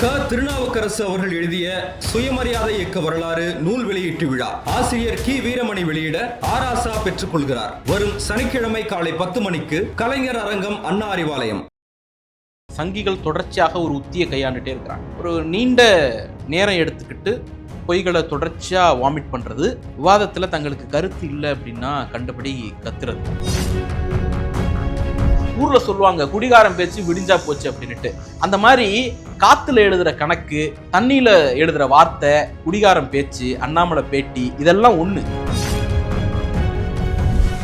க. திருநாவுக்கரசு அவர்கள் எழுதிய சுயமரியாதை இயக்க வரலாறு நூல் வெளியீட்டு விழா. ஆசிரியர் கி. வீரமணி வெளியிட ஆராசா பெற்றுக் கொள்கிறார். வரும் சனிக்கிழமை காலை பத்து மணிக்கு கலைஞர் அரங்கம் அண்ணா அறிவாலயம். சங்கிகள் தொடர்ச்சியாக ஒரு உத்தியை கையாண்டுட்டே இருக்கிறாங்க. ஒரு நீண்ட நேரம் எடுத்துக்கிட்டு பொய்களை தொடர்ச்சியாக வாமிட் பண்ணுறது விவாதத்தில் தங்களுக்கு கருத்து இல்லை அப்படின்னா கண்டபடி கத்துறது. ஊரில் சொல்லுவாங்க குடிகாரம் பேச்சு விடிஞ்சா போச்சு அப்படின்னுட்டு. அந்த மாதிரி காத்துல எழுதுற கணக்கு தண்ணியில எழுதுற வார்த்தை குடிகாரம் பேச்சு அண்ணாமலை பேட்டி இதெல்லாம் ஒண்ணு.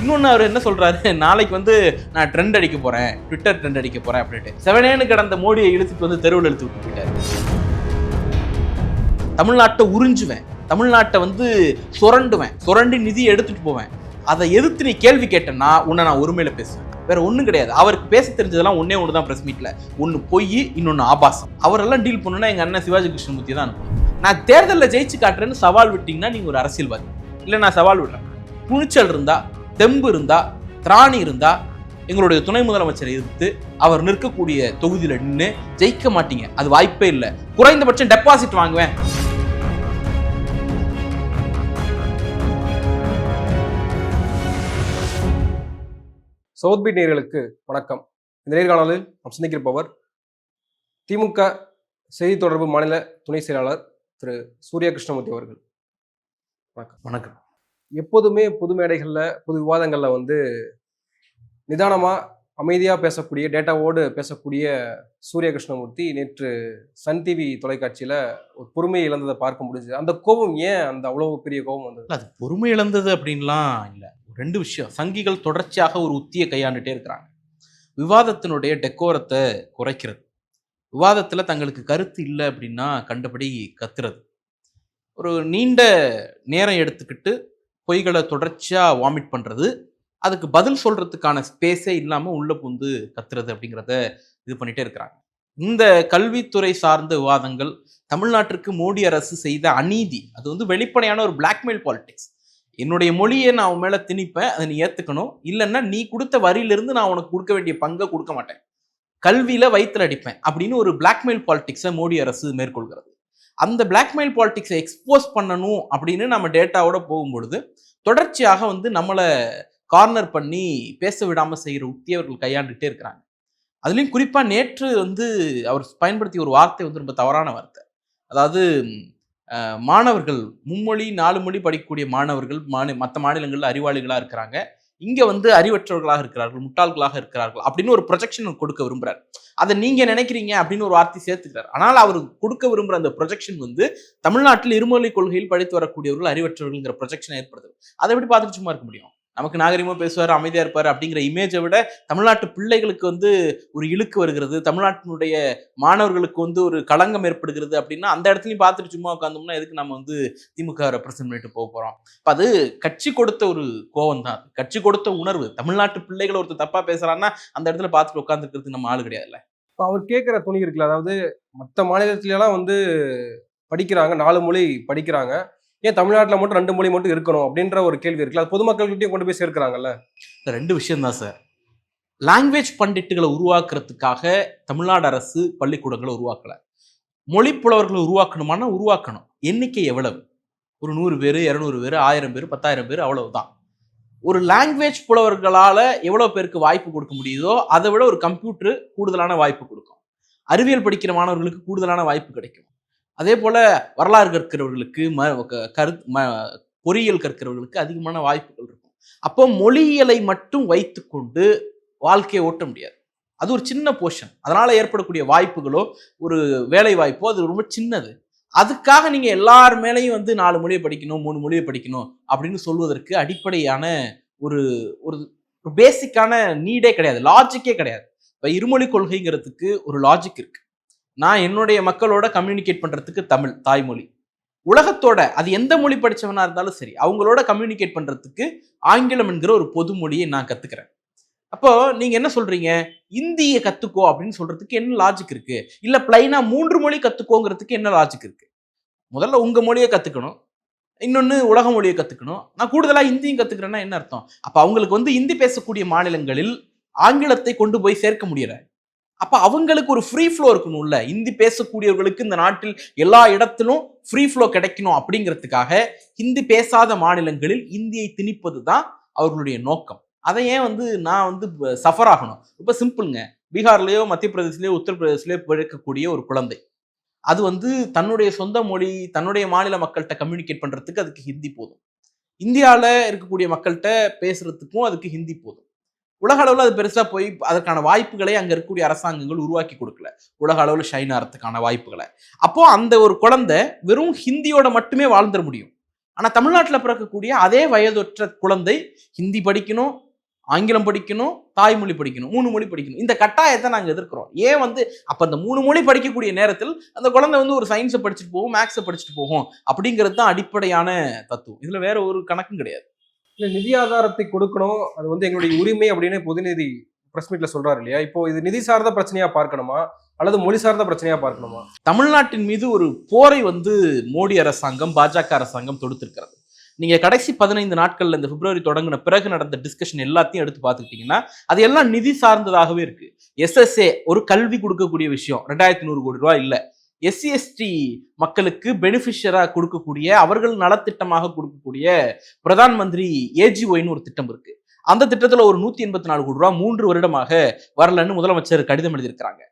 இன்னொன்னு அவர் என்ன சொல்றாரு? நாளைக்கு வந்து நான் ட்ரெண்ட் அடிக்க போறேன் ட்விட்டர் ட்ரெண்ட் அடிக்க போறேன் அப்படின்ட்டு. செவனேன்னு கிடந்த மோடியை இழுத்துட்டு வந்து தெருவில் இழுத்து விட்டு போயிட்டார். தமிழ்நாட்டை உறிஞ்சுவேன். தமிழ்நாட்டை வந்து சுரண்டுவேன். சுரண்டி நிதி எடுத்துட்டு போவேன். அதை எதிர்த்து நீ கேள்வி கேட்டேன்னா உன்னை நான் ஒருமையில பேசுவேன். வேற ஒன்றும் கிடையாது. அவருக்கு பேச தெரிஞ்சதெல்லாம் ஒன்னே ஒன்று தான் ப்ரெஸ் மீட்ல ஒன்று பொய் இன்னொன்று ஆபாசம். அவரெல்லாம் டீல் பண்ணணும்னா எங்கள் அண்ணன் சிவாஜி கிருஷ்ணமூர்த்தி தான் நான் தேர்தலில் ஜெயிச்சு காட்டுறேன்னு சவால் விட்டீங்கன்னா நீங்கள் ஒரு அரசியல்வாதி. இல்லை நான் சவால் விடுறேன். துணிச்சல் இருந்தா தெம்பு இருந்தா திராணி இருந்தா எங்களுடைய துணை முதலமைச்சரை எதிர்த்து அவர் நிற்கக்கூடிய தொகுதியில் நின்று ஜெயிக்க மாட்டீங்க. அது வாய்ப்பே இல்லை. குறைந்தபட்சம் டெபாசிட் வாங்குவேன். சவுத் பீட் நேயர்களுக்கு வணக்கம். இந்த நேர்காணலில் நாம் சந்திக்கிருப்பவர் திமுக செய்தி தொடர்பு மாநில துணை செயலாளர் திரு. சூர்யா கிருஷ்ணமூர்த்தி அவர்கள். வணக்கம். எப்போதுமே பொது மேடைகளில் பொது விவாதங்களில் வந்து நிதானமாக அமைதியாக பேசக்கூடிய டேட்டாவோடு பேசக்கூடிய சூர்யா கிருஷ்ணமூர்த்தி நேற்று சன் டிவி தொலைக்காட்சியில் ஒரு பொறுமையை இழந்ததை பார்க்க முடிஞ்சது. அந்த கோபம் ஏன் அந்த அவ்வளோ பெரிய கோபம் வந்தது? அது பொறுமை இழந்தது அப்படின்லாம் இல்லை. ரெண்டு விஷயம். சங்கிகள் தொடர்ச்சியாக ஒரு உத்தியை கையாண்டுட்டே இருக்கிறாங்க. விவாதத்தினுடைய டெக்கோரத்தை குறைக்கிறது. விவாதத்தில் தங்களுக்கு கருத்து இல்லை அப்படின்னா கண்டபடி கத்துறது. ஒரு நீண்ட நேரம் எடுத்துக்கிட்டு பொய்களை தொடர்ச்சியாக வாமிட் பண்ணுறது அதுக்கு பதில் சொல்கிறதுக்கான ஸ்பேஸே இல்லாமல் உள்ளே புந்து கத்துறது அப்படிங்கிறத இது பண்ணிகிட்டே இருக்கிறாங்க. இந்த கல்வித்துறை சார்ந்த விவாதங்கள் தமிழ்நாட்டிற்கு மோடி அரசு செய்த அநீதி. அது வந்து வெளிப்படையான ஒரு பிளாக்மெயில் பாலிடிக்ஸ் என்னுடைய மொழியை நான் உன் மேலே திணிப்பேன் அதை நீ ஏற்றுக்கணும் இல்லைன்னா நீ கொடுத்த வரியிலிருந்து நான் உனக்கு கொடுக்க வேண்டிய பங்கை கொடுக்க மாட்டேன். கல்வியில் வயிற்றில் அடிப்பேன் அப்படின்னு ஒரு பிளாக்மெயில் பாலிடிக்ஸை மோடி அரசு மேற்கொள்கிறது. அந்த பிளாக்மெயில் பாலிடிக்ஸை எக்ஸ்போஸ் பண்ணணும் அப்படின்னு நம்ம டேட்டாவோட போகும்பொழுது தொடர்ச்சியாக வந்து நம்மளை கார்னர் பண்ணி பேச விடாமல் செய்கிற உத்தியை அவர்கள் கையாண்டுகிட்டே இருக்கிறாங்க. அதுலேயும் குறிப்பாக நேற்று வந்து அவர் பயன்படுத்திய ஒரு வார்த்தை வந்து ரொம்ப தவறான வார்த்தை. அதாவது மாணவர்கள் மும்மொழி நாலு மொழி படிக்கக்கூடிய மாணவர்கள் மாநில மற்ற மாநிலங்களில் அறிவாளிகளாக இருக்கிறாங்க. இங்கே வந்து அறிவற்றவர்களாக இருக்கிறார்கள் முட்டாள்களாக இருக்கிறார்கள் அப்படின்னு ஒரு ப்ரொஜெக்ஷன் கொடுக்க விரும்புகிறார் அதை நீங்கள் நினைக்கிறீங்க அப்படின்னு ஒரு வார்த்தை சேர்த்துக்கிறார். ஆனால் அவர் கொடுக்க விரும்புகிற அந்த ப்ரொஜெக்ஷன் வந்து தமிழ்நாட்டில் இருமொழி கொள்கையில் படித்து வரக்கூடியவர்கள் அறிவற்றவர்கள்ங்கிற ப்ரொஜெக்ஷன் ஏற்படுது அதை எப்படி பார்த்துட்டு சும்மா இருக்க முடியும்? நமக்கு நாகரிகமாக பேசுவார் அமைதியாக இருப்பார் அப்படிங்கிற இமேஜை விட தமிழ்நாட்டு பிள்ளைகளுக்கு வந்து ஒரு இழுக்கு வருகிறது. தமிழ்நாட்டினுடைய மாணவர்களுக்கு வந்து ஒரு களங்கம் ஏற்படுகிறது அப்படின்னா அந்த இடத்துலையும் பார்த்துட்டு சும்மா உட்காந்தோம்னா எதுக்கு நம்ம வந்து திமுக ரெப்ரசென்ட் பண்ணிட்டு போக போகிறோம் இப்போ அது கட்சி கொடுத்த ஒரு கோவம் தான் கட்சி கொடுத்த உணர்வு. தமிழ்நாட்டு பிள்ளைகள் ஒருத்தர் தப்பாக பேசுகிறான்னா அந்த இடத்துல பார்த்துட்டு உட்காந்துருக்கிறதுக்கு நம்ம ஆளு கிடையாதுல்ல. இப்போ அவர் கேட்குற துணி இருக்குல்ல அதாவது மற்ற மாநிலத்திலலாம் வந்து படிக்கிறாங்க நாலு மொழி படிக்கிறாங்க. ஏன் தமிழ்நாட்டில் மட்டும் ரெண்டு மொழி மட்டும் இருக்கணும் அப்படின்ற ஒரு கேள்வி இருக்குல்ல? அது பொதுமக்கள்கிட்டயும் கொண்டு போய் சேர்க்கிறாங்கல்ல? ரெண்டு விஷயம் தான் சார். லாங்குவேஜ் பண்டிட்டுகளை உருவாக்குறதுக்காக தமிழ்நாடு அரசு பள்ளிக்கூடங்களை உருவாக்கல. மொழி புலவர்களை உருவாக்கணுமானா உருவாக்கணும். எண்ணிக்கை எவ்வளவு? ஒரு நூறு பேர் இரநூறு பேர் ஆயிரம் பேர் பத்தாயிரம் பேர் அவ்வளவுதான். ஒரு லாங்குவேஜ் புலவர்களால் எவ்வளோ பேருக்கு வாய்ப்பு கொடுக்க முடியுதோ அதை விட ஒரு கம்ப்யூட்டர் கூடுதலான வாய்ப்பு கொடுக்கும். அறிவியல் படிக்கிற மாணவர்களுக்கு கூடுதலான வாய்ப்பு கிடைக்கும். அதே போல் வரலாறு கற்கிறவர்களுக்கு ம க- கரு ம பொறியியல் கற்கிறவர்களுக்கு அதிகமான வாய்ப்புகள் இருக்கும். அப்போ மொழியியலை மட்டும் வைத்துக்கொண்டு வாழ்க்கையை ஓட்ட முடியாது. அது ஒரு சின்ன போர்ஷன் அதனால் ஏற்படக்கூடிய வாய்ப்புகளோ ஒரு வேலை வாய்ப்போ அது ரொம்ப சின்னது. அதுக்காக நீங்கள் எல்லார் மேலேயும் வந்து நாலு மொழியை படிக்கணும் மூணு மொழியை படிக்கணும் அப்படின்னு சொல்வதற்கு அடிப்படையான ஒரு ஒரு பேசிக்கான நீடே கிடையாது. லாஜிக்கே கிடையாது. இப்போ இருமொழி கொள்கைங்கிறதுக்கு ஒரு லாஜிக் இருக்குது நான் என்னுடைய மக்களோட கம்யூனிகேட் பண்ணுறதுக்கு தமிழ் தாய்மொழி. உலகத்தோட அது எந்த மொழி படித்தவனாக இருந்தாலும் சரி அவங்களோட கம்யூனிகேட் பண்ணுறதுக்கு ஆங்கிலம் என்கிற ஒரு பொது மொழியை நான் கற்றுக்கிறேன் அப்போ நீங்க என்ன சொல்றீங்க? இந்திய கத்துக்கோ அப்படின்னு சொல்றதுக்கு என்ன லாஜிக் இருக்கு? இல்ல பிளைனா மூன்று மொழி கத்துக்கோங்கிறதுக்கு என்ன லாஜிக் இருக்கு? முதல்ல உங்க மொழியை கத்துக்கணும். இன்னொன்று உலக மொழியை கத்துக்கணும். நான் கூடுதலா இந்தியும் கத்துக்கிறேன்னா என்ன அர்த்தம்? அப்ப அவங்களுக்கு வந்து இந்தி பேசக்கூடிய மாநிலங்களில் ஆங்கிலத்தை கொண்டு போய் சேர்க்க முடியல. அப்போ அவங்களுக்கு ஒரு ஃப்ரீ ஃப்ளோ இருக்கணும்ல. இந்தி பேசக்கூடியவர்களுக்கு இந்த நாட்டில் எல்லா இடத்திலும் ஃப்ரீ ஃப்ளோ கிடைக்கணும் அப்படிங்கிறதுக்காக ஹிந்தி பேசாத மாநிலங்களில் இந்தியை திணிப்பது தான் அவர்களுடைய நோக்கம். அதை ஏன் வந்து நான் வந்து சஃபர் ஆகணும்? ரொம்ப சிம்பிளுங்க பீகார்லேயோ மத்திய பிரதேசலயோ உத்தரப்பிரதேசலயோ பிழைக்கக்கூடிய ஒரு குழந்தை. அது வந்து தன்னுடைய சொந்த மொழி தன்னுடைய மாநில மக்கள்கிட்ட கம்யூனிகேட் பண்ணுறதுக்கு அதுக்கு ஹிந்தி போதும். இந்தியாவில் இருக்கக்கூடிய மக்கள்கிட்ட பேசுறதுக்கும் அதுக்கு ஹிந்தி போதும். உலக அளவில் அது பெருசாக போய் அதற்கான வாய்ப்புகளை அங்கே இருக்கக்கூடிய அரசாங்கங்கள் உருவாக்கி கொடுக்கல. உலக அளவில் ஷைன் ஆகிறதுக்கான வாய்ப்புகளை. அப்போ அந்த ஒரு குழந்தை வெறும் ஹிந்தியோட மட்டுமே வாழ்ந்துட முடியும். ஆனால் தமிழ்நாட்டில் பிறக்கக்கூடிய அதே வயதொற்ற குழந்தை ஹிந்தி படிக்கணும் ஆங்கிலம் படிக்கணும் தாய்மொழி படிக்கணும் மூணு மொழி படிக்கணும். இந்த கட்டாயத்தை நாங்கள் எதிர்க்கிறோம். ஏன் வந்து அப்போ அந்த மூணு மொழி படிக்கக்கூடிய நேரத்தில் அந்த குழந்தை வந்து ஒரு சயின்ஸை படிச்சுட்டு போகும் மேக்ஸை படிச்சுட்டு போகும் அப்படிங்கிறது தான் அடிப்படையான தத்துவம். இதில் வேற ஒரு கணக்கும் கிடையாது. இல்ல நிதி ஆதாரத்தை கொடுக்கணும். அது வந்து எங்களுடைய உரிமை அப்படின்னு பொதுநிதி பிரஸ் மீட்ல சொல்றாரு இல்லையா? இப்போ இது நிதி சார்ந்த பிரச்சனையா பார்க்கணுமா? அல்லது மொழி சார்ந்த பிரச்சனையா பார்க்கணுமா? தமிழ்நாட்டின் மீது ஒரு போரை வந்து மோடி அரசாங்கம் பாஜக அரசாங்கம் தொடுத்திருக்கிறது. நீங்க கடைசி பதினைந்து நாட்கள்ல இந்த பிப்ரவரி தொடங்கின பிறகு நடந்த டிஸ்கஷன் எல்லாத்தையும் எடுத்து பார்த்துக்கிட்டீங்கன்னா அது எல்லாம் நிதி சார்ந்ததாகவே இருக்கு. எஸ்எஸ்ஏ ஒரு கல்வி கொடுக்கக்கூடிய விஷயம். ரெண்டாயிரத்தி நூறு கோடி ரூபாய் இல்லை. எஸ்சி எஸ்டி மக்களுக்கு பெனிஃபிஷியராக கொடுக்கக்கூடிய அவர்கள் நலத்திட்டமாக கொடுக்கக்கூடிய பிரதான் மந்திரி ஏஜிஒய்னு ஒரு திட்டம் இருக்கு. அந்த திட்டத்தில் ஒரு நூற்றி எண்பத்தி நாலு கோடி ரூபா மூன்று வருடமாக வரலன்னு முதலமைச்சர் கடிதம் எழுதியிருக்கிறாங்க.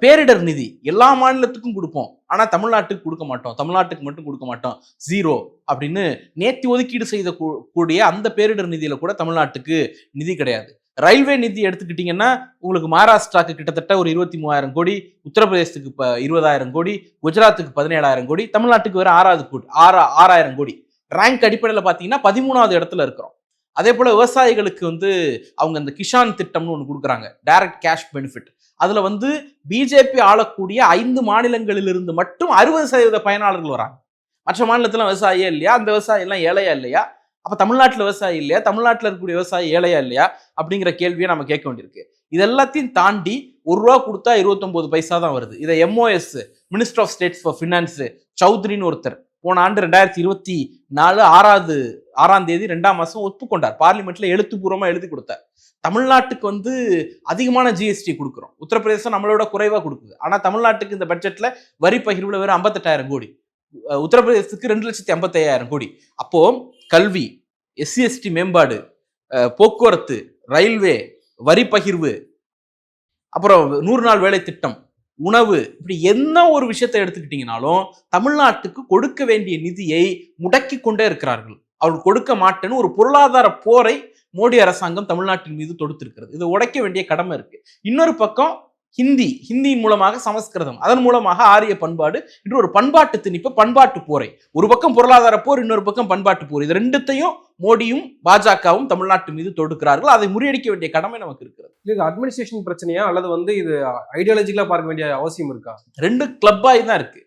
பேரிடர் நிதி எல்லா மாநிலத்துக்கும் கொடுப்போம். ஆனால் தமிழ்நாட்டுக்கு கொடுக்க மாட்டோம். தமிழ்நாட்டுக்கு மட்டும் கொடுக்க மாட்டோம். ஜீரோ அப்படின்னு நேத்தி ஒதுக்கீடு செய்த கூ- கூடிய அந்த பேரிடர் நிதியில கூட தமிழ்நாட்டுக்கு நிதி கிடையாது. ரயில்வே நிதி எடுத்துக்கிட்டிங்கன்னா உங்களுக்கு மகாராஷ்டிராக்கு கிட்டத்தட்ட ஒரு இருபத்தி மூவாயிரம் கோடி உத்தரப்பிரதேசத்துக்கு இப்போ இருபதாயிரம் கோடி குஜராத்துக்கு பதினேழாயிரம் கோடி தமிழ்நாட்டுக்கு வேறு ஆறாவது கோடி ஆறா ஆறாயிரம் கோடி. ரேங்க் அடிப்படையில் பார்த்தீங்கன்னா பதிமூணாவது இடத்துல இருக்கிறோம். அதே போல் விவசாயிகளுக்கு வந்து அவங்க அந்த கிஷான் திட்டம்னு ஒன்று கொடுக்குறாங்க டைரக்ட் கேஷ் பெனிஃபிட் அதில் வந்து பிஜேபி ஆளக்கூடிய ஐந்து மாநிலங்களிலிருந்து மட்டும் அறுபது சதவீத பயனாளர்கள் வராங்க. மற்ற மாநிலத்தில் விவசாயியே இல்லையா? அந்த விவசாயி எல்லாம் ஏழையா இல்லையா? அப்போ தமிழ்நாட்டில் விவசாயி இல்லையா? தமிழ்நாட்டில் இருக்கக்கூடிய விவசாயி ஏழையா இல்லையா? அப்படிங்கிற கேள்வியை நம்ம கேட்க வேண்டியிருக்கு. இது எல்லாத்தையும் தாண்டி ஒரு ரூபா கொடுத்தா இருபத்தொம்போது பைசா தான் வருது. இதை MOS minister of states for finance சௌத்ரின்னு ஒருத்தர் போன ஆண்டு ரெண்டாயிரத்தி இருபத்தி நாலு ஆறாவது ஆறாம் தேதி ரெண்டாம் மாதம் ஒப்புக்கொண்டார். பார்லிமெண்ட்ல எழுத்துப்பூர்வமாக எழுதி கொடுத்தார். தமிழ்நாட்டுக்கு வந்து அதிகமான ஜிஎஸ்டி கொடுக்குறோம். உத்தரப்பிரதேசம் நம்மளோட குறைவாக கொடுக்குது. ஆனால் தமிழ்நாட்டுக்கு இந்த பட்ஜெட்டில் வரி பகிர்வில் வெறும் ஐம்பத்தெட்டாயிரம் கோடி. உத்தரப்பிரதேசத்துக்கு ரெண்டு லட்சத்தி ஐம்பத்தையாயிரம் கோடி. அப்போ கல்வி எஸ்சி எஸ்டி மேம்பாடு போக்குவரத்து ரயில்வே வரி பகிர்வு அப்புறம் நூறு நாள் வேலை திட்டம் உணவு இப்படி என்ன ஒரு விஷயத்தை எடுத்துக்கிட்டீங்கனாலும் தமிழ்நாட்டுக்கு கொடுக்க வேண்டிய நிதியை முடக்கி கொண்டே இருக்கிறார்கள். அவர்கள் கொடுக்க மாட்டேன்னு ஒரு பொருளாதார போரை மோடி அரசாங்கம் தமிழ்நாட்டின் மீது தொடுத்திருக்கிறது. இதை உடைக்க வேண்டிய கடமை இருக்கு. இன்னொரு பக்கம் ஹிந்தி ஹிந்தியின் மூலமாக சமஸ்கிருதம். அதன் மூலமாக ஆரிய பண்பாடு என்று ஒரு பண்பாட்டு திணிப்பு பண்பாட்டு போரை. ஒரு பக்கம் பொருளாதார போர் இன்னொரு பக்கம் பண்பாட்டு போர். இது ரெண்டுத்தையும் மோடியும் பாஜகவும் தமிழ்நாட்டு மீது தொடுக்கிறார்கள். அதை முறியடிக்க வேண்டிய கடமை நமக்கு இருக்கிறது. இது அட்மினிஸ்ட்ரேஷன் பிரச்சனையா? அல்லது வந்து இது ஐடியாலஜிக்கலா பார்க்க வேண்டிய அவசியம் இருக்கா? ரெண்டு கிளப்பாய் தான் இருக்கு.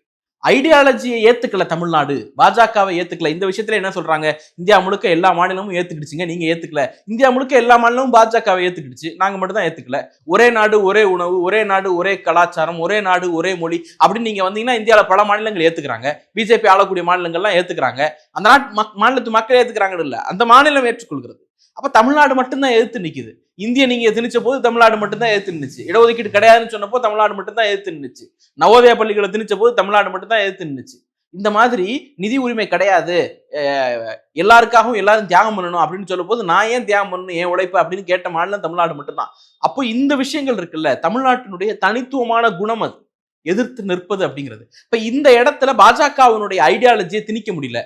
ஐடியாலஜியை ஏத்துக்கல தமிழ்நாடு. பாஜகவை ஏத்துக்கல. இந்த விஷயத்துல என்ன சொல்றாங்க? இந்தியா முழுக்க எல்லா மாநிலமும் ஏத்துக்கிடுச்சுங்க. நீங்க ஏத்துக்கல. இந்தியா முழுக்க எல்லா மாநிலமும் பாஜகவை ஏத்துக்கிடுச்சு. நாங்க மட்டும் தான் ஏத்துக்கல. ஒரே நாடு ஒரே உணவு ஒரே நாடு ஒரே கலாச்சாரம் ஒரே நாடு ஒரே மொழி அப்படின்னு நீங்க வந்தீங்கன்னா இந்தியாவில் பல மாநிலங்கள் ஏத்துக்கிறாங்க. பிஜேபி ஆளக்கூடிய மாநிலங்கள்லாம் ஏத்துக்கிறாங்க. அந்த நாட்டு மாநிலத்து மக்கள் ஏத்துக்கிறாங்கன்னு இல்ல. அந்த மாநிலம் ஏற்றுக்கொள்கிறது. அப்போ தமிழ்நாடு மட்டும்தான் எதிர்த்து நிற்கிது இந்திய நீங்கள் திணிச்ச போது தமிழ்நாடு மட்டும்தான் எதிர்த்து நின்றுச்சு இடஒதுக்கீடு கிடையாதுன்னு சொன்னப்போ தமிழ்நாடு மட்டும்தான் எதிர்த்து நின்றுச்சு நவோதய பள்ளிகளை திணிச்ச போது தமிழ்நாடு மட்டும்தான் எதிர்த்து நின்றுச்சு இந்த மாதிரி நிதி உரிமை கிடையாது. எல்லாருக்காகவும் எல்லாரும் தியாகம் பண்ணணும் அப்படின்னு சொல்லும் போது நான் ஏன் தியாகம் பண்ணணும் ஏன் உழைப்பு அப்படின்னு கேட்ட மாநிலம் தமிழ்நாடு மட்டும்தான். அப்போ இந்த விஷயங்கள் இருக்குல்ல தமிழ்நாட்டினுடைய தனித்துவமான குணம் அது. எதிர்த்து நிற்பது அப்படிங்கிறது. இப்ப இந்த இடத்துல பாஜகவினுடைய ஐடியாலஜியை திணிக்க முடியல.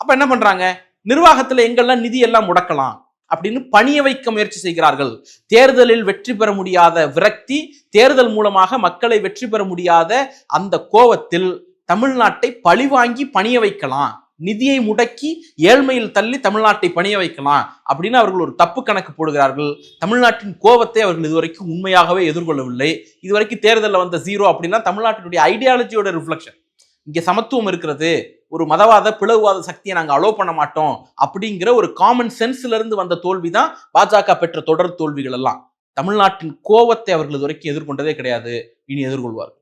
அப்ப என்ன பண்றாங்க? நிர்வாகத்துல எங்கெல்லாம் நிதி எல்லாம் முடக்கலாம்? அப்படின்னு பணிய வைக்க முயற்சி செய்கிறார்கள். தேர்தலில் வெற்றி பெற முடியாத விரக்தி தேர்தல் மூலமாக மக்களை வெற்றி பெற முடியாத அந்த கோவத்தில் தமிழ்நாட்டை பழிவாங்கி பணிய வைக்கலாம். நிதியை முடக்கி ஏழ்மையில் தள்ளி தமிழ்நாட்டை பணிய வைக்கலாம் அப்படின்னு அவர்கள் ஒரு தப்பு கணக்கு போடுகிறார்கள். தமிழ்நாட்டின் கோவத்தை அவர்கள் இதுவரைக்கும் உண்மையாகவே எதிர்கொள்ளவில்லை. இதுவரைக்கும் தேர்தலில் வந்த ஜீரோ அப்படின்னா தமிழ்நாட்டினுடைய ஐடியாலஜியோட ரிஃப்ளெக்ஷன் இங்கே சமத்துவம் இருக்கிறது. ஒரு மதவாத பிளவுவாத சக்தியை நாங்க அலோவ் பண்ண மாட்டோம் அப்படிங்கிற ஒரு காமன் சென்ஸ்ல இருந்து வந்த தோல்வி தான் பாஜக பெற்ற தொடர் தோல்விகள் எல்லாம். தமிழ்நாட்டின் கோவத்தை அவர்கள் இதுவரைக்கும் எதிர்கொண்டதே கிடையாது. இனி எதிர்கொள்வார்கள்.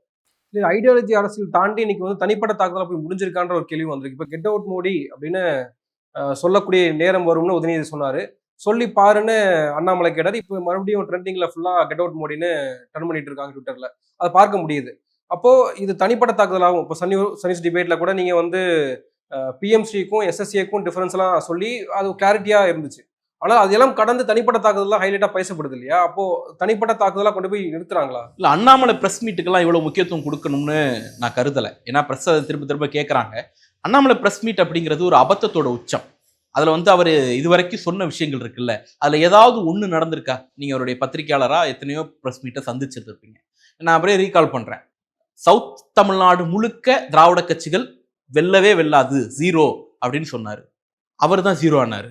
இல்லை ஐடியாலஜி அரசியல் தாண்டி இன்னைக்கு வந்து தனிப்பட்ட தாக்குதல் போய் முடிஞ்சிருக்கான்ற ஒரு கேள்வி வந்திருக்கு. இப்ப கெட் அவுட் மோடி அப்படின்னு சொல்லக்கூடிய நேரம் வரும்னு உதயநிதி சொன்னாரு. சொல்லி பாருன்னு அண்ணாமலை கேட்டார். இப்போ மறுபடியும் ட்ரெண்டிங்ல ஃபுல்லா கெட் அவுட் மோடின்னு டர்ன் பண்ணிட்டு இருக்காங்க ட்விட்டரில் அதை பார்க்க முடியுது. அப்போ இது தனிப்பட்ட தாக்குதலாகும். இப்போ சனி சனிஸ் டிபேட்ல கூட நீங்க வந்து பிஎம்சிக்கும் எஸ்எஸ்சிக்கும் டிஃப்ரென்ஸ்லாம் சொல்லி அது கிளாரிட்டியா இருந்துச்சு. ஆனால் அதெல்லாம் கடந்து தனிப்பட்ட தாக்குதலாம் ஹைலைட்டா பேசப்படுது இல்லையா? அப்போ தனிப்பட்ட தாக்குதலாக கொண்டு போய் நிறுத்துறாங்களா? இல்ல அண்ணாமலை பிரஸ் மீட்டுக்கெல்லாம் இவ்வளவு முக்கியத்துவம் கொடுக்கணும்னு நான் கருதலை. ஏன்னா பிரஸ் அதை திரும்ப திரும்ப கேட்கறாங்க அண்ணாமலை பிரஸ் மீட் அப்படிங்கிறது ஒரு அபத்தத்தோட உச்சம். அதில் வந்து அவர் இதுவரைக்கும் சொன்ன விஷயங்கள் இருக்குல்ல. அதில் ஏதாவது ஒன்று நடந்திருக்கா? நீங்கள் அவருடைய பத்திரிக்கையாளராக எத்தனையோ ப்ரெஸ் மீட்டை சந்திச்சிருப்பீங்க நான் அப்படியே ரீகால் பண்ணுறேன் சவுத் தமிழ்நாடு முழுக்க திராவிட கட்சிகள் வெல்லவே வெல்லாது ஜீரோ அப்படின்னு சொன்னார். அவர் தான் ஜீரோ ஆனார்.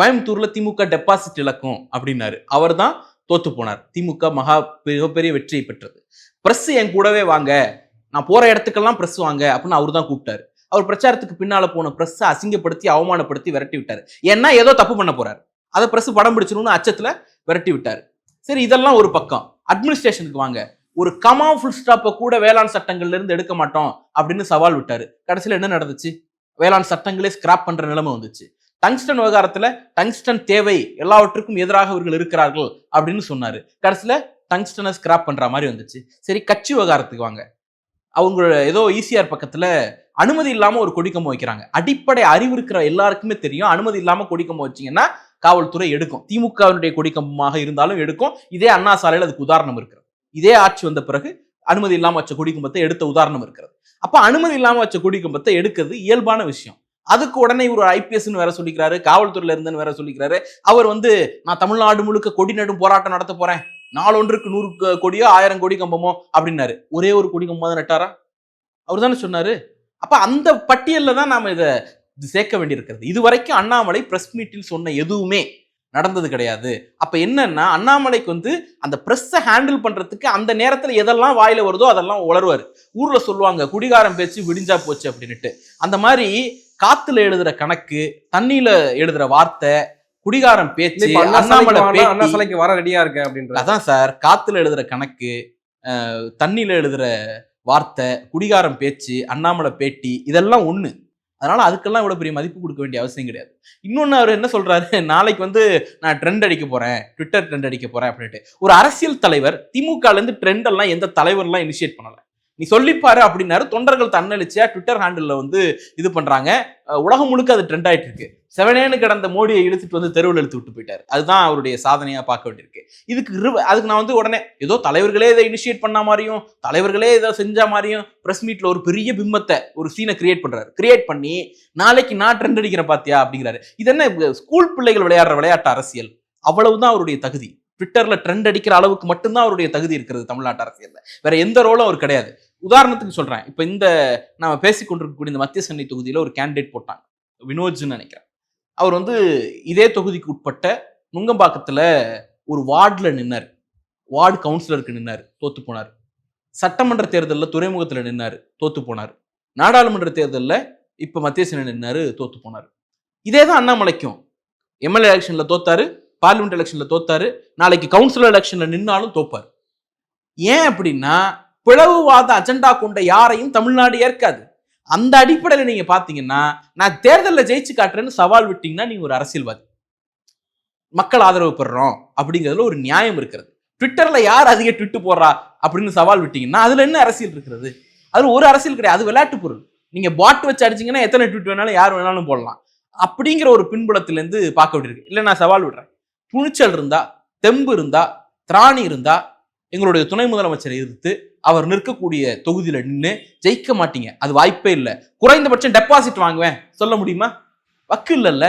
கோயம்புத்தூர்ல திமுக டெபாசிட் இழக்கும் அப்படின்னாரு. அவர் தான் தோத்து போனார். திமுக மகா மிகப்பெரிய வெற்றியை பெற்றது. பிரஸ் என் கூடவே வாங்க. நான் போற இடத்துக்கெல்லாம் பிரஸ் வாங்க அப்படின்னு அவர் தான் கூப்பிட்டாரு. அவர் பிரச்சாரத்துக்கு பின்னால போன பிரஸ் அசிங்கப்படுத்தி அவமானப்படுத்தி விரட்டி விட்டார். ஏன்னா ஏதோ தப்பு பண்ண போறாரு. அதை பிரஸ் படம் பிடிச்சிடணும்னு அச்சத்துல விரட்டி விட்டார். சரி இதெல்லாம் ஒரு பக்கம். அட்மினிஸ்ட்ரேஷனுக்கு வாங்க. ஒரு கமா ஃபுல் ஸ்டாப்பை கூட வேளாண் சட்டங்கள்ல இருந்து எடுக்க மாட்டோம் அப்படின்னு சவால் விட்டாரு. கடைசியில் என்ன நடந்துச்சு? வேளாண் சட்டங்களே ஸ்கிராப் பண்ற நிலைமை வந்துச்சு. டங்ஸ்டன் விவகாரத்துல டங்ஸ்டன் தேவை எல்லாவற்றுக்கும் எதிராக இவர்கள் இருக்கிறார்கள் அப்படின்னு சொன்னாரு. கடைசியில டங்ஸ்டனை ஸ்கிராப் பண்ற மாதிரி வந்துச்சு. சரி கட்சி விவகாரத்துக்கு வாங்க. அவங்க ஏதோ ஈசிஆர் பக்கத்துல அனுமதி இல்லாம ஒரு கொடிக்கம்பம் வைக்கிறாங்க. அடிப்படை அறிவு இருக்கிற எல்லாருக்குமே தெரியும். அனுமதி இல்லாம கொடிக்கம்பம் வச்சீங்கன்னா காவல்துறை எடுக்கும். திமுகவினுடைய கொடிக்கம்பமாக இருந்தாலும் எடுக்கும். இதே அண்ணா சாலையில் அதுக்கு உதாரணம் இருக்கிறது இதே ஆட்சி வந்த பிறகு அனுமதி இல்லாமல் வச்ச கொடிக்கம்பத்தை எடுத்த உதாரணம் இருக்கிறது. அப்போ அனுமதி இல்லாமல் வச்ச குடிக்கும்பத்தை எடுக்கிறது இயல்பான விஷயம். அதுக்கு உடனே இவர் ஐபிஎஸ்ன்னு வேற சொல்லிக்கிறாரு காவல்துறையில இருந்துன்னு வேற சொல்லிக்கிறாரு. அவர் வந்து நான் தமிழ்நாடு முழுக்க கொடி நடும் போராட்டம் நடத்த போறேன். நாலொன்றுக்கு நூறு கொடியோ ஆயிரம் கொடி கம்பமோ அப்படின்னாரு. ஒரே ஒரு கொடி கம்பம் தான் நட்டாரா? அவர் தானே சொன்னாரு. அப்ப அந்த பட்டியலில் தான் நாம இதை சேர்க்க வேண்டியிருக்கிறது. இது வரைக்கும் அண்ணாமலை பிரஸ் மீட்டில் சொன்ன எதுவுமே நடந்தது கிடையாது. அப்ப என்னன்னா அண்ணாமலைக்கு வந்து அந்த பிரஸ்ஸை ஹேண்டில் பண்றதுக்கு அந்த நேரத்துல எதெல்லாம் வாயில வருதோ அதெல்லாம் உளருவாரு ஊர்ல சொல்லுவாங்க குடிகாரம் பேச்சு விடிஞ்சா போச்சு அப்படின்னுட்டு. அந்த மாதிரி காத்துல எழுதுற கணக்கு தண்ணியில எழுதுற வார்த்தை குடிகாரம் பேச்சு அண்ணாமலை சிலைக்கு வானா, அண்ணா பேட்டி. சிலைக்கு வர ரெடியா இருக்கேன் அப்படின்ற அதான் சார் காத்துல எழுதுற கணக்கு தண்ணியில எழுதுற வார்த்தை குடிகாரம் பேச்சு அண்ணாமலை பேட்டி இதெல்லாம் ஒண்ணு. அதனால அதுக்கெல்லாம் இவ்வளவு பெரிய மதிப்பு கொடுக்க வேண்டிய அவசியம் கிடையாது. இன்னொன்னு அவர் என்ன சொல்றாரு? நாளைக்கு வந்து நான் ட்ரெண்ட் அடிக்க போறேன் ட்விட்டர் ட்ரெண்ட் அடிக்க போறேன் அப்படின்ட்டு ஒரு அரசியல் தலைவர் திமுக இருந்து ட்ரெண்ட் எல்லாம் எந்த தலைவர்லாம் இனிஷியேட் பண்ணல. நீ சொல்லிப்பாரு அப்படின்னாரு. தொண்டர்கள் தன்னெழுச்சியா ட்விட்டர் ஹேண்டில் வந்து இது பண்றாங்க. உலகம் முழுக்க அது ட்ரெண்ட் ஆயிட்டு இருக்கு. செவனேன்னு கிடந்த மோடியை இழுத்துட்டு வந்து தெருவில் இழுத்து விட்டு போயிட்டார். அதுதான் அவருடைய சாதனையாக பார்க்க வேண்டியிருக்கு. இதுக்கு அதுக்கு நான் வந்து உடனே ஏதோ தலைவர்களே இதை இனிஷியேட் பண்ண மாதிரியும் தலைவர்களே இதை செஞ்ச மாதிரியும் ப்ரெஸ் மீட்டில் ஒரு பெரிய பிம்பத்தை ஒரு சீனை கிரியேட் பண்ணுறாரு கிரியேட் பண்ணி நாளைக்கு நான் ட்ரெண்ட் அடிக்கிறேன் பாத்தியா அப்படிங்கிறாரு. இது என்ன ஸ்கூல் பிள்ளைகள் விளையாடுற விளையாட்டு அரசியல். அவ்வளவுதான் அவருடைய தகுதி. ட்விட்டர்ல ட்ரெண்ட் அடிக்கிற அளவுக்கு மட்டும்தான் அவருடைய தகுதி இருக்கிறது தமிழ்நாட்டு அரசியல்ல. வேற எந்த ரோலும் அவர் கிடையாது. உதாரணத்துக்கு சொல்கிறேன் இப்போ இந்த நாம பேசிக்கொண்டிருக்கக்கூடிய இந்த மத்திய சென்னை தொகுதியில் ஒரு கேண்டிடேட் போட்டாங்க. வினோஜ்னு நினைக்கிறேன். அவர் வந்து இதே தொகுதிக்கு உட்பட்ட நுங்கம்பாக்கத்தில் ஒரு வார்டில் நின்னார். வார்டு கவுன்சிலருக்கு நின்னார். தோத்து போனார். சட்டமன்ற தேர்தலில் துறைமுகத்தில் நின்னார். தோத்து போனார். நாடாளுமன்ற தேர்தலில் இப்போ மத்திய சென்னை நின்னார். தோத்து போனார். இதே தான் அண்ணாமலைக்கும். எம்எல்ஏ எலெக்ஷனில் தோத்தாரு. பார்லிமெண்ட் எலெக்ஷனில் தோத்தாரு. நாளைக்கு கவுன்சிலர் எலெக்ஷனில் நின்னாலும் தோப்பார். ஏன் அப்படின்னா பிளவுவாத அஜெண்டா கொண்ட யாரையும் தமிழ்நாடு ஏற்காது. அந்த அடிப்படையில் நீங்க பாத்தீங்கன்னா நான் தேர்தலில் ஜெயிச்சு காட்டுறேன்னு சவால் விட்டீங்கன்னா நீங்க ஒரு அரசியல்வாதி. மக்கள் ஆதரவு பெறுறோம் அப்படிங்கிறதுல ஒரு நியாயம் இருக்கிறது. ட்விட்டர்ல யார் அதிக ட்விட்டு போடுறா அப்படின்னு சவால் விட்டீங்கன்னா அதுல என்ன அரசியல் இருக்கிறது? அது ஒரு அரசியல் கிடையாது அது விளையாட்டு பொருள். நீங்க பாட் வச்சு அடிச்சீங்கன்னா எத்தனை ட்விட் வேணாலும் யார் வேணாலும் போடலாம். அப்படிங்கிற ஒரு பின்புலத்திலேருந்து பார்க்க வேண்டியிருக்கு. இல்லை நான் சவால் விடுறேன். துணிச்சல் இருந்தா தெம்பு இருந்தா திராணி இருந்தா எங்களுடைய துணை முதலமைச்சரை எதிர்த்து அவர் நிற்கக்கூடிய தொகுதியில் நின்று ஜெயிக்க மாட்டீங்க. அது வாய்ப்பே இல்லை. குறைந்தபட்சம் டெபாசிட் வாங்குவேன். சொல்ல முடியுமா? வக்கு இல்லைல்ல.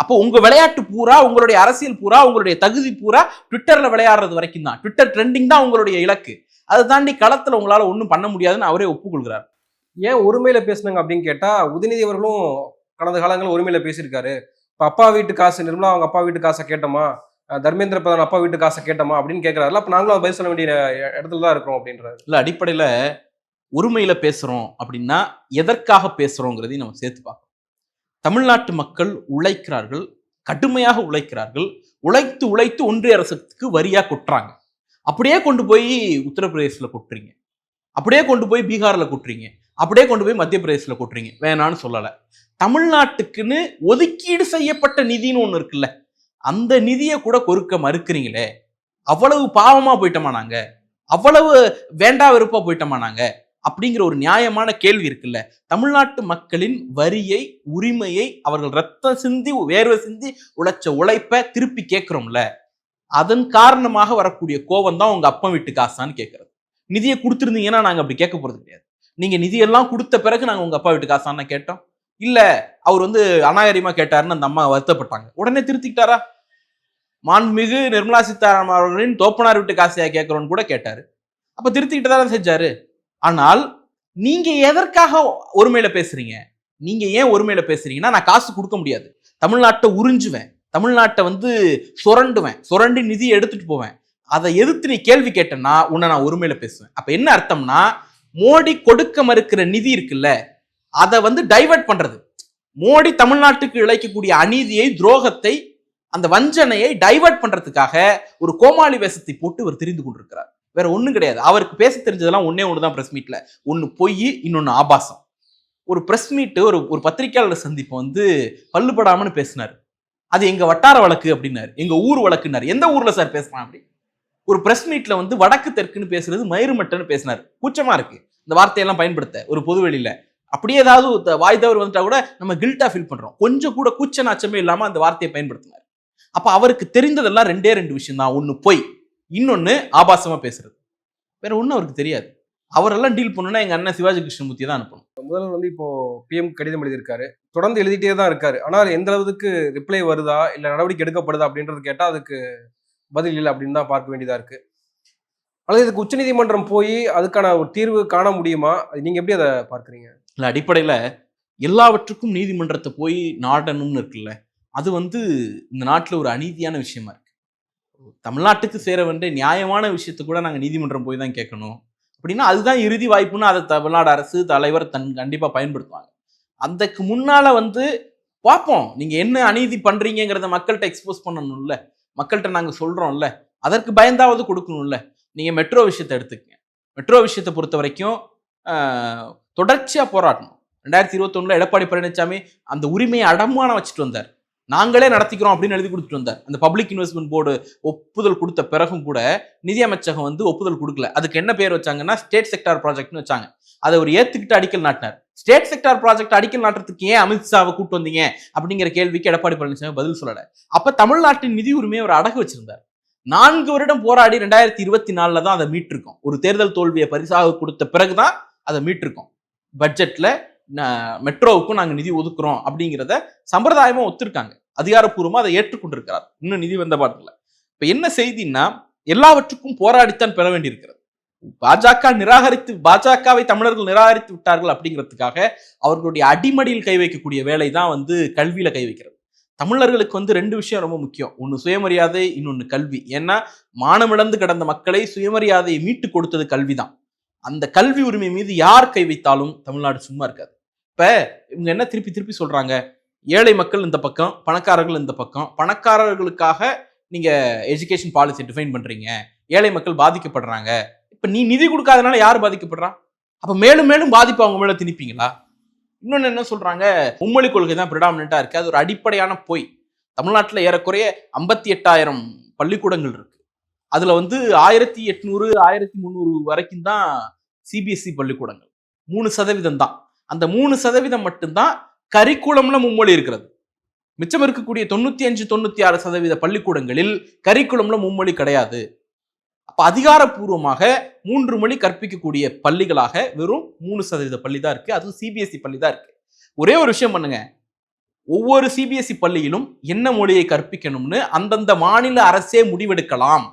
அப்போ உங்க விளையாட்டு பூரா உங்களுடைய அரசியல் பூரா உங்களுடைய தகுதி பூரா ட்விட்டர்ல விளையாடுறது வரைக்கும் தான். ட்விட்டர் ட்ரெண்டிங் தான் உங்களுடைய இலக்கு. அதை தாண்டி களத்துல உங்களால ஒன்றும் பண்ண முடியாதுன்னு அவரே ஒப்புக்கொள்கிறார். ஏன் ஒருமையில பேசுனாங்க அப்படின்னு கேட்டா உதயநிதி அவர்களும் கடந்த காலங்களில் ஒருமையில பேசியிருக்காரு. இப்போ அப்பா வீட்டு காசு நிர்மலா அவங்க அப்பா வீட்டு காசை கேட்டோமா? தர்மேந்திர பிரதான் அப்பா வீட்டு காசை கேட்டோமா அப்படின்னு கேட்கறாருல அப்ப நாங்களும் பதில் சொல்ல வேண்டிய இடத்துல தான் இருக்கிறோம் அப்படின்றாரு. இல்ல அடிப்படையில ஒருமையில பேசுறோம் அப்படின்னா எதற்காக பேசுறோங்கிறதையும் நம்ம சேர்த்து பார்க்கணும். தமிழ்நாட்டு மக்கள் உழைக்கிறார்கள் கடுமையாக உழைக்கிறார்கள் உழைத்து உழைத்து ஒன்றிய அரசுக்கு வரியா கொட்டுறாங்க. அப்படியே கொண்டு போய் உத்தரப்பிரதேசில் கொட்டுறீங்க. அப்படியே கொண்டு போய் பீகாரில் கொட்டுறீங்க. அப்படியே கொண்டு போய் மத்திய பிரதேசில் கொட்டுறீங்க. வேணான்னு சொல்லலை. தமிழ்நாட்டுக்குன்னு ஒதுக்கீடு செய்யப்பட்ட நிதின்னு ஒன்று இருக்குல்ல. அந்த நிதியை கூட கொடுக்க மறுக்கிறீங்களே? அவ்வளவு பாவமா போயிட்டோமா நாங்க? அவ்வளவு வேண்டா வெறுப்பா போயிட்டோமா நாங்க? அப்படிங்கிற ஒரு நியாயமான கேள்வி இருக்குல்ல. தமிழ்நாட்டு மக்களின் வரியை உரிமையை அவர்கள் ரத்தம் சிந்தி வேர்வை சிந்தி உழைச்ச உழைப்பை திருப்பி கேட்கிறோம்ல. அதன் காரணமாக வரக்கூடிய கோபம் தான் உங்க அப்பா வீட்டு காசான்னு கேட்கறது. நிதியை கொடுத்துருந்தீங்கன்னா நாங்க அப்படி கேட்க போறது கிடையாது. நீங்க நிதியெல்லாம் கொடுத்த பிறகு நாங்க உங்க அப்பா வீட்டு காசான்னு கேட்டோம். இல்ல அவர் வந்து அநாகரிகமா கேட்டாருன்னு அந்த அம்மா வருத்தப்பட்டாங்க. உடனே திருத்திக்கிட்டாரா? மாண்புமிகு நிர்மலா சீதாராமன் அவர்களின் தோப்பனார் விட்டு காசையா கேட்கிறோன்னு கூட கேட்டாரு. அப்ப திருத்திக்கிட்டு தானே செஞ்சாரு. ஆனால் நீங்க எதற்காக ஒருமையில பேசுறீங்க? நீங்க ஏன் ஒருமையில பேசுறீங்கன்னா நான் காசு கொடுக்க முடியாது. தமிழ்நாட்டை உறிஞ்சுவேன். தமிழ்நாட்டை வந்து சுரண்டுவேன். சுரண்டி நிதி எடுத்துட்டு போவேன். அதை எதிர்த்து நீ கேள்வி கேட்டேன்னா உன்னை நான் ஒருமையில பேசுவேன். அப்ப என்ன அர்த்தம்னா மோடி கொடுக்க மறுக்கிற நிதி இருக்குல்ல அதை வந்து டைவர்ட் பண்றது. மோடி தமிழ்நாட்டுக்கு இழைக்கக்கூடிய அநீதியை துரோகத்தை அந்த வஞ்சனையை டைவர்ட் பண்றதுக்காக ஒரு கோமாளி வேஷத்தை போட்டு இவர் தெரிந்து கொண்டிருக்கிறார். வேற ஒண்ணும் கிடையாது. அவருக்கு பேச தெரிஞ்சதெல்லாம் ஒன்னே ஒன்று தான் பிரஸ் மீட்ல ஒன்னு பொய் இன்னொன்னு ஆபாசம். ஒரு பிரஸ் மீட் ஒரு ஒரு பத்திரிகையாளர் சந்திப்பு வந்து பல்லுபடாமனு பேசினார். அது எங்க வட்டார வழக்கு அப்படின்னாரு. எங்க ஊர் வழக்குனாரு எந்த ஊர்ல சார் பேசலாம் அப்படி? ஒரு பிரஸ் மீட்ல வந்து வடக்கு தெற்குன்னு பேசுறது மயிறுமட்டன்னு பேசினார். கூச்சமா இருக்கு. இந்த வார்த்தையெல்லாம் பயன்படுத்த ஒரு பொதுவெளியில அப்படியே ஏதாவது வாய் தவறு வந்துட்டா கூட நம்ம கில்ட்டா ஃபீல் பண்றோம். கொஞ்சம் கூட கூச்ச நாச்சமே இல்லாம அந்த வார்த்தையை பயன்படுத்தினார். அப்ப அவருக்கு தெரிந்ததெல்லாம் ரெண்டே ரெண்டு விஷயம் தான் ஒன்னு பொய் இன்னொன்னு ஆபாசமா பேசுறது. வேற ஒண்ணும் அவருக்கு தெரியாது. அவரெல்லாம் டீல் பண்ணணும்னா எங்க அண்ணன் சிவாஜி கிருஷ்ணமூர்த்தி தான் அனுப்பணும். முதல்வர் வந்து இப்போ பிஎம் கடிதம் எழுதியிருக்காரு. தொடர்ந்து எழுதிட்டே தான் இருக்காரு. ஆனால் எந்த அளவுக்கு ரிப்ளை வருதா இல்ல நடவடிக்கை எடுக்கப்படுதா அப்படின்றது கேட்டா அதுக்கு பதில் இல்லை அப்படின்னு தான் பார்க்க வேண்டியதா இருக்கு. அல்லது இதுக்கு உச்சநீதிமன்றம் போய் அதுக்கான ஒரு தீர்வு காண முடியுமா? நீங்க எப்படி அதை பார்க்கறீங்க? இல்ல அடிப்படையில எல்லாவற்றுக்கும் நீதிமன்றத்தை போய் நாடணும்னு இருக்குல்ல. அது வந்து இந்த நாட்டில் ஒரு அநீதியான விஷயமா இருக்கு. தமிழ்நாட்டுக்கு சேர வேண்டிய நியாயமான விஷயத்தை கூட நாங்கள் நீதிமன்றம் போய் தான் கேட்கணும். அப்படின்னா அதுதான் இறுதி வாய்ப்புன்னு அதை தமிழ்நாடு அரசு தலைவர் தன் கண்டிப்பாக பயன்படுத்துவாங்க. அதுக்கு முன்னால் வந்து பார்ப்போம். நீங்கள் என்ன அநீதி பண்ணுறீங்கிறத மக்கள்கிட்ட எக்ஸ்போஸ் பண்ணணும்ல. மக்கள்கிட்ட நாங்கள் சொல்கிறோம்ல அதற்கு பயந்தாவது கொடுக்கணும்ல. நீங்கள் மெட்ரோ விஷயத்தை எடுத்துக்கங்க. மெட்ரோ விஷயத்தை பொறுத்த வரைக்கும் தொடர்ச்சியாக போராட்டணும் ரெண்டாயிரத்தி இருபத்தொன்னில் எடப்பாடி பழனிசாமி அந்த உரிமையை அடமானம் வச்சுட்டு வந்தார். நாங்களே நடத்திக்கிறோம் அப்படின்னு எழுதி கொடுத்துட்டு வந்தார். அந்த பப்ளிக் இன்வெஸ்ட்மெண்ட் போர்டு ஒப்புதல் கொடுத்த பிறகும் கூட நிதியமைச்சகம் வந்து ஒப்புதல் கொடுக்கல. அதுக்கு என்ன பேர் வச்சாங்கன்னா ஸ்டேட் செக்டார் ப்ராஜெக்ட்னு வச்சாங்க. அதை ஒரு ஏத்துக்கிட்டு அடிக்கல் நாட்டினார். ஸ்டேட் செக்டார் ப்ராஜெக்ட் அடிக்கல் நாட்டுறதுக்கு ஏன் அமித்ஷாவை கூட்டு வந்தீங்க? அப்படிங்கிற கேள்விக்கு எடப்பாடி பழனிசாமி பதில் சொல்லல. அப்ப தமிழ்நாட்டின் நிதி உரிமையை அவர் அடகு வச்சிருந்தார். நான்கு வருடம் போராடி ரெண்டாயிரத்தி இருபத்தி நாலுல தான் அதை மீட்டிருக்கோம். ஒரு தேர்தல் தோல்வியை பரிசாக கொடுத்த பிறகுதான் அதை மீட்டிருக்கோம். பட்ஜெட்ல மெட்ரோவுக்கும் நாங்கள் நிதி ஒதுக்குறோம் அப்படிங்கிறத சம்பிரதாயமாக ஒத்துருக்காங்க. அதிகாரப்பூர்வமாக அதை ஏற்றுக்கொண்டிருக்கிறார். இன்னும் நிதி வந்த பாட்டில் இப்போ என்ன செய்தின்னா எல்லாவற்றுக்கும் போராடித்தான் பெற வேண்டியிருக்கிறது. பாஜக நிராகரித்து பாஜகவை தமிழர்கள் நிராகரித்து விட்டார்கள் அப்படிங்கிறதுக்காக அவர்களுடைய அடிமடியில் கை வைக்கக்கூடிய வேலை தான் வந்து கல்வியில கை வைக்கிறது. தமிழர்களுக்கு வந்து ரெண்டு விஷயம் ரொம்ப முக்கியம். ஒன்று சுயமரியாதை இன்னொன்று கல்வி. ஏன்னா மானமிழந்து கிடந்த மக்களை சுயமரியாதையை மீட்டு கொடுத்தது கல்வி தான் அந்த கல்வி உரிமை மீது யார் கை வைத்தாலும் தமிழ்நாடு சும்மா இருக்காது. இப்போ இவங்க என்ன திருப்பி திருப்பி சொல்கிறாங்க ஏழை மக்கள் இந்த பக்கம் பணக்காரர்கள் இந்த பக்கம். பணக்காரர்களுக்காக நீங்கள் எஜுகேஷன் பாலிசி டிஃபைன் பண்ணுறீங்க ஏழை மக்கள் பாதிக்கப்படுறாங்க. இப்போ நீ நிதி கொடுக்காதனால யார் பாதிக்கப்படுறா? அப்போ மேலும் மேலும் பாதிப்பு அவங்க மேலே திணிப்பீங்களா? இன்னொன்று என்ன சொல்கிறாங்க மும்மொழி கொள்கை தான் பிரிடாமினா இருக்குது அது ஒரு அடிப்படையான பொய். தமிழ்நாட்டில் ஏறக்குறைய ஐம்பத்தி எட்டாயிரம் பள்ளிக்கூடங்கள் இருக்குது அதில் வந்து ஆயிரத்தி எட்நூறு ஆயிரத்தி முந்நூறு வரைக்கும் தான் சிபிஎஸ்சி பள்ளிக்கூடங்கள். மூணு சதவீதம் தான். அந்த மூணு சதவீதம் மட்டும்தான் கரிக்குளம்ல மும்மொழி இருக்கிறது. மிச்சம் இருக்கக்கூடிய தொண்ணூத்தி அஞ்சு தொண்ணூத்தி ஆறு சதவீத பள்ளிக்கூடங்களில் கரிக்குளம்ல மும்மொழி கிடையாது. அப்ப அதிகாரப்பூர்வமாக மூன்று மொழி கற்பிக்கக்கூடிய பள்ளிகளாக வெறும் மூணு சதவீத பள்ளி தான் இருக்கு. அதுவும் சிபிஎஸ்இ பள்ளி தான் இருக்கு. ஒரே ஒரு விஷயம் பண்ணுங்க. ஒவ்வொரு சிபிஎஸ்இ பள்ளியிலும் என்ன மொழியை கற்பிக்கணும்னு அந்தந்த மாநில அரசே முடிவெடுக்கலாம்.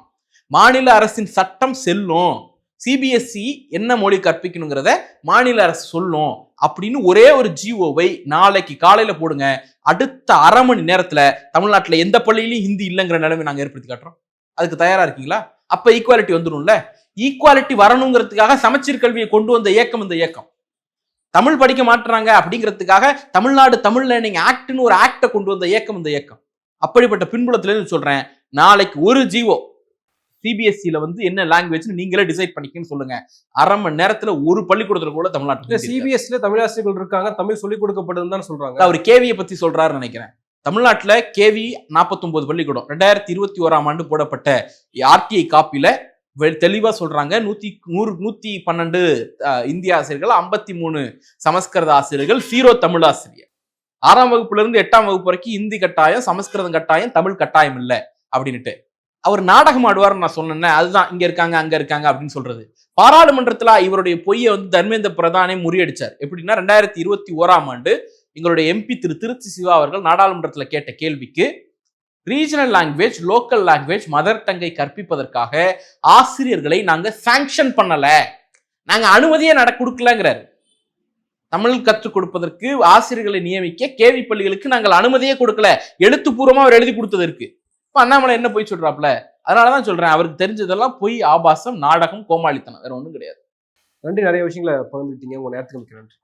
மாநில அரசின் சட்டம் செல்லும். சிபிஎஸ்இ என்ன மொழி கற்பிக்கணுங்கிறத மாநில அரசு சொல்லும். அப்படின்னு ஒரே ஒரு ஜிஓவை நாளைக்கு காலையில போடுங்க. அடுத்த அரை மணி நேரத்துல தமிழ்நாட்டில் எந்த பள்ளியிலையும் ஹிந்தி இல்லைங்கிற நிலைமை நாங்கள் ஏற்படுத்தி காட்டுறோம். அதுக்கு தயாரா இருக்கீங்களா? அப்ப ஈக்குவாலிட்டி வந்துடும்ல ஈக்குவாலிட்டி வரணுங்கிறதுக்காக சமச்சீர் கல்வியை கொண்டு வந்த இயக்கம் இந்த இயக்கம். தமிழ் படிக்க மாட்டுறாங்க அப்படிங்கிறதுக்காக தமிழ்நாடு தமிழ் லேர்னிங் ஆக்ட்னு ஒரு ஆக்டை கொண்டு வந்த இயக்கம் இந்த இயக்கம். அப்படிப்பட்ட பின்புலத்திலேருந்து சொல்றேன். நாளைக்கு ஒரு ஜிஓ சிபிஎஸ்சியில வந்து என்ன லாங்குவேஜ் நீங்களே டிசைட் பண்ணிக்கன்னு சொல்லுங்க. அரை மணி நேரத்துல ஒரு பள்ளிக்கூடத்துல கூட தமிழ்நாட்டுல இருக்காது. சிபிஎஸ்ல தமிழ் ஆசிரியர்கள் இருக்காங்க தமிழ் சொல்லிக் கொடுக்கப்படுதுன்னு தான் சொல்றாங்க. அவர் கேவியை பத்தி சொல்றாருன்னு நினைக்கிறேன். தமிழ்நாட்டுல கேவி 49 பள்ளிக்கூடம் ரெண்டாயிரத்தி இருபத்தி ஓராம் ஆண்டு போடப்பட்ட ஆர்டிஐ காப்பில வெ- தெளிவா சொல்றாங்க. நூத்தி நூறு நூத்தி பன்னெண்டு இந்திய ஆசிரியர்கள் ஐம்பத்தி மூணு சமஸ்கிருத ஆசிரியர்கள் ஜீரோ தமிழ் ஆசிரியர். ஆறாம் வகுப்புல இருந்து எட்டாம் வகுப்பு வரைக்கும் இந்தி கட்டாயம் சமஸ்கிருதம் கட்டாயம் தமிழ் கட்டாயம் இல்ல அப்படின்னுட்டு. அவர் நாடகம் ஆடுவார்னு நான் சொன்னேன் அதுதான் இங்க இருக்காங்க அங்க இருக்காங்க அப்படின்னு சொல்றது. பாராளுமன்றத்துல இவருடைய பொய்யை வந்து தர்மேந்திர பிரதானே முறியடிச்சார். எப்படின்னா ரெண்டாயிரத்தி இருபத்தி ஓராம் ஆண்டு எங்களுடைய எம்பி திரு திருச்சி சிவா அவர்கள் நாடாளுமன்றத்துல கேட்ட கேள்விக்கு regional language local language mother டங்கை கற்பிப்பதற்காக ஆசிரியர்களை நாங்க சாங்ஷன் பண்ணல. நாங்க அனுமதியே நட கொடுக்கலங்கிறாரு. தமிழ் கற்றுக் கொடுப்பதற்கு ஆசிரியர்களை நியமிக்க கேவி பள்ளிகளுக்கு நாங்கள் அனுமதியே கொடுக்கல. எழுத்துப்பூர்வமா அவர் எழுதி கொடுத்ததற்கு இப்போ அண்ணாமலை என்ன போய் சொல்றாப்ல அதனாலதான் சொல்றேன். அவருக்கு தெரிஞ்சதெல்லாம் பொய் ஆபாசம் நாடகம் கோமாளித்தனம். வேற ஒன்றும் கிடையாது. நன்றி. நிறைய விஷயங்களை பகிர்ந்துக்கிட்டீங்க உங்க நேரத்துக்கு நன்றி.